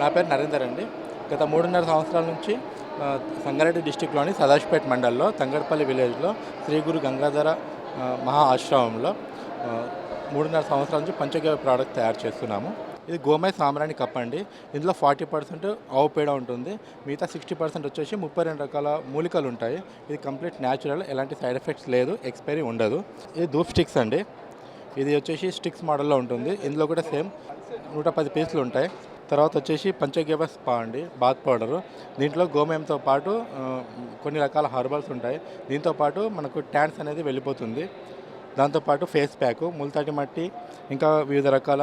నా పేరు నరేందర్ అండి. గత మూడున్నర సంవత్సరాల నుంచి సంగారెడ్డి డిస్టిక్లోని సదాశిపేట మండలంలో తంగడపల్లి విలేజ్లో శ్రీ గురు గంగాధర మహా ఆశ్రమంలో మూడున్నర సంవత్సరాల నుంచి పంచగవ్య ప్రోడక్ట్ తయారు చేస్తున్నాము. ఇది గోమయ సాంబ్రాణి కప్ అండి. ఇందులో ఫార్టీ పర్సెంట్ ఆవు పేడ ఉంటుంది. మిగతా సిక్స్టీ పర్సెంట్ వచ్చేసి ముప్పై రెండు రకాల మూలికలు ఉంటాయి. ఇది కంప్లీట్ న్యాచురల్ ఎలాంటి సైడ్ ఎఫెక్ట్స్ లేదు ఎక్స్పైరీ ఉండదు. ఇది ధూప్ స్టిక్స్ అండి. ఇది వచ్చేసి స్టిక్స్ మోడల్లో ఉంటుంది. ఇందులో కూడా సేమ్ నూట పది పీసులు ఉంటాయి. తర్వాత వచ్చేసి పంచగవ్య స్పా అండి బాత్ పౌడరు. దీంట్లో గోమయంతో పాటు కొన్ని రకాల హర్బల్స్ ఉంటాయి. దీంతో పాటు మనకు ట్యాన్స్ అనేది వెళ్ళిపోతుంది. దాంతోపాటు ఫేస్ ప్యాక్ ముల్తాటి మట్టి ఇంకా వివిధ రకాల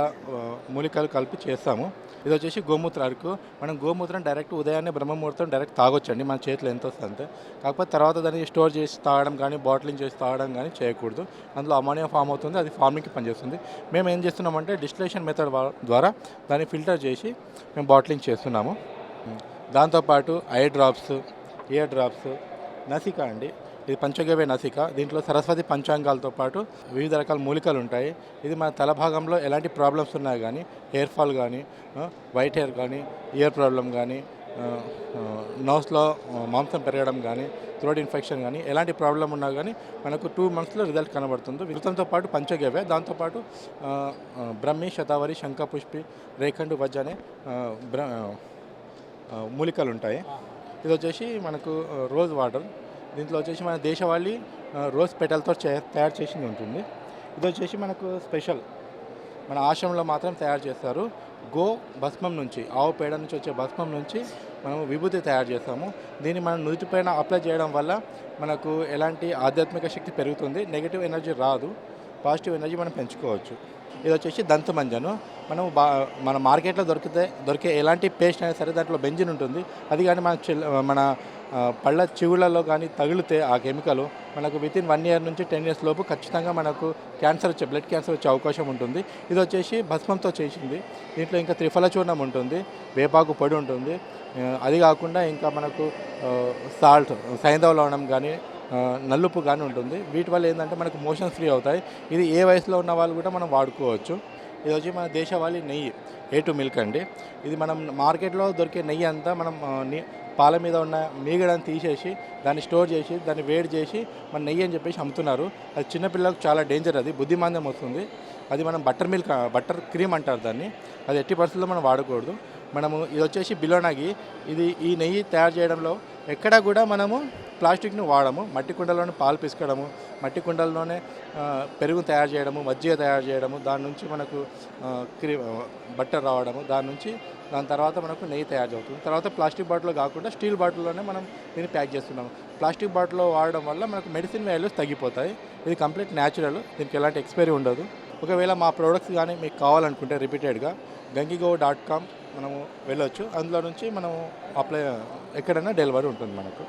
మూలికలు కలిపి చేస్తాము. ఇది వచ్చేసి గోమూత్ర అరకు. మనం గోమూత్రం డైరెక్ట్ ఉదయాన్నే బ్రహ్మముహూర్తం డైరెక్ట్ తాగొచ్చండి మన చేతిలో ఎంత వస్తుంది అంతే. కాకపోతే తర్వాత దాన్ని స్టోర్ చేసి తాగడం కానీ బాటిలింగ్ చేసి తాగడం కానీ చేయకూడదు. అందులో అమోనియా ఫామ్ అవుతుంది అది ఫార్మింగ్కి పనిచేస్తుంది. మేము ఏం చేస్తున్నామంటే డిస్టిలేషన్ మెథడ్ ద్వారా దాన్ని ఫిల్టర్ చేసి మేము బాటిలింగ్ చేస్తున్నాము. దాంతోపాటు ఐ డ్రాప్స్ ఇయర్ డ్రాప్స్ నసికా అండి. ఇది పంచగవ్య నసిక. దీంట్లో సరస్వతి పంచాంగాలతో పాటు వివిధ రకాల మూలికలు ఉంటాయి. ఇది మన తల భాగంలో ఎలాంటి ప్రాబ్లమ్స్ ఉన్నా కానీ హెయిర్ ఫాల్ కానీ వైట్ హెయిర్ కానీ ఇయర్ ప్రాబ్లం కానీ నోస్లో మాంసం పెరగడం కానీ థ్రోట్ ఇన్ఫెక్షన్ కానీ ఎలాంటి ప్రాబ్లం ఉన్నా కానీ మనకు టూ మంత్స్లో రిజల్ట్ కనబడుతుంది. విరుతంతో పాటు పంచగవ్య దాంతోపాటు బ్రహ్మి శతావరి శంఖపుష్పి రేఖండు వజ్జ అనే బ్ర మూలికలు ఉంటాయి. ఇది వచ్చేసి మనకు రోజ్ వాటర్. దీంట్లో వచ్చేసి మన దేశవాళీ రోజ్ పెటల్తో తయారు చేసింది ఉంటుంది. ఇది వచ్చేసి మనకు స్పెషల్. మన ఆశ్రమంలో మాత్రం తయారు చేస్తారు. గో భస్మం నుంచి ఆవు పేడ నుంచి వచ్చే భస్మం నుంచి మనము విభూతి తయారు చేస్తాము. దీన్ని మనం నుదుటిపైన అప్లై చేయడం వల్ల మనకు ఎలాంటి ఆధ్యాత్మిక శక్తి పెరుగుతుంది నెగిటివ్ ఎనర్జీ రాదు. పాజిటివ్ ఎనర్జీ మనం పెంచుకోవచ్చు. ఇది వచ్చేసి దంతమంజను. మనం బా మన మార్కెట్లో దొరికితే దొరికే ఎలాంటి పేస్ట్ అయినా సరే దాంట్లో బెంజిన్ ఉంటుంది. అది కానీ మన చెల్ మన పళ్ళ చెవులలో కానీ తగిలితే ఆ కెమికల్ మనకు విత్ ఇన్ వన్ ఇయర్ నుంచి టెన్ ఇయర్స్ లోపు ఖచ్చితంగా మనకు క్యాన్సర్ వచ్చే బ్లడ్ క్యాన్సర్ వచ్చే అవకాశం ఉంటుంది. ఇది వచ్చేసి భస్మంతో చేసింది. దీంట్లో ఇంకా త్రిఫల చూర్ణం ఉంటుంది. వేపాకు పొడి ఉంటుంది. అది కాకుండా ఇంకా మనకు సాల్ట్ సైంధవ లవణం కానీ నల్లుపు కానీ ఉంటుంది. వీటి వల్ల ఏంటంటే మనకు మోషన్స్ ఫ్రీ అవుతాయి. ఇది ఏ వయసులో ఉన్న వాళ్ళు కూడా మనం వాడుకోవచ్చు. ఇది వచ్చి మన దేశవాళీ నెయ్యి ఏ టు మిల్క్ అండి. ఇది మనం మార్కెట్లో దొరికే నెయ్యి అంతా మనం పాల మీద ఉన్న మీగడని తీసేసి దాన్ని స్టోర్ చేసి దాన్ని వేడి చేసి మన నెయ్యి అని చెప్పేసి అమ్ముతున్నారు. అది చిన్నపిల్లలకు చాలా డేంజర్ అది. బుద్ధిమాంద్యం వస్తుంది. అది మనం బటర్ మిల్క్ బటర్ క్రీమ్ అంటారు దాన్ని. అది ఎట్టి పరిస్థితుల్లో మనం వాడకూడదు. మనము ఇది వచ్చేసి బిలోనాగి ఇది ఈ నెయ్యి తయారు చేయడంలో ఎక్కడా కూడా మనము ప్లాస్టిక్ను వాడము. మట్టి కుండలోనే పాలు పిసకడము మట్టి కుండల్లోనే పెరుగు తయారు చేయడము మజ్జిగ తయారు చేయడము దాని నుంచి మనకు క్రీ బట్టర్ రావడము దాని నుంచి దాని తర్వాత మనకు నెయ్యి తయారు అవుతుంది తర్వాత ప్లాస్టిక్ బాటిల్లో కాకుండా స్టీల్ బాటిల్లోనే మనం దీన్ని ప్యాక్ చేస్తున్నాము. ప్లాస్టిక్ బాటిల్లో వాడడం వల్ల మనకు మెడిసిన్ వాల్యూస్ తగ్గిపోతాయి. ఇది కంప్లీట్ న్యాచురల్. దీనికి ఎలాంటి ఎక్స్పైరీ ఉండదు. ఒకవేళ మా ప్రోడక్ట్స్ కానీ మీకు కావాలనుకుంటే రిపీటెడ్గా గంగిగో డాట్ కామ్ మనము వెళ్ళొచ్చు. అందులో నుంచి మనము అప్లై ఎక్కడైనా డెలివరీ ఉంటుంది మనకు.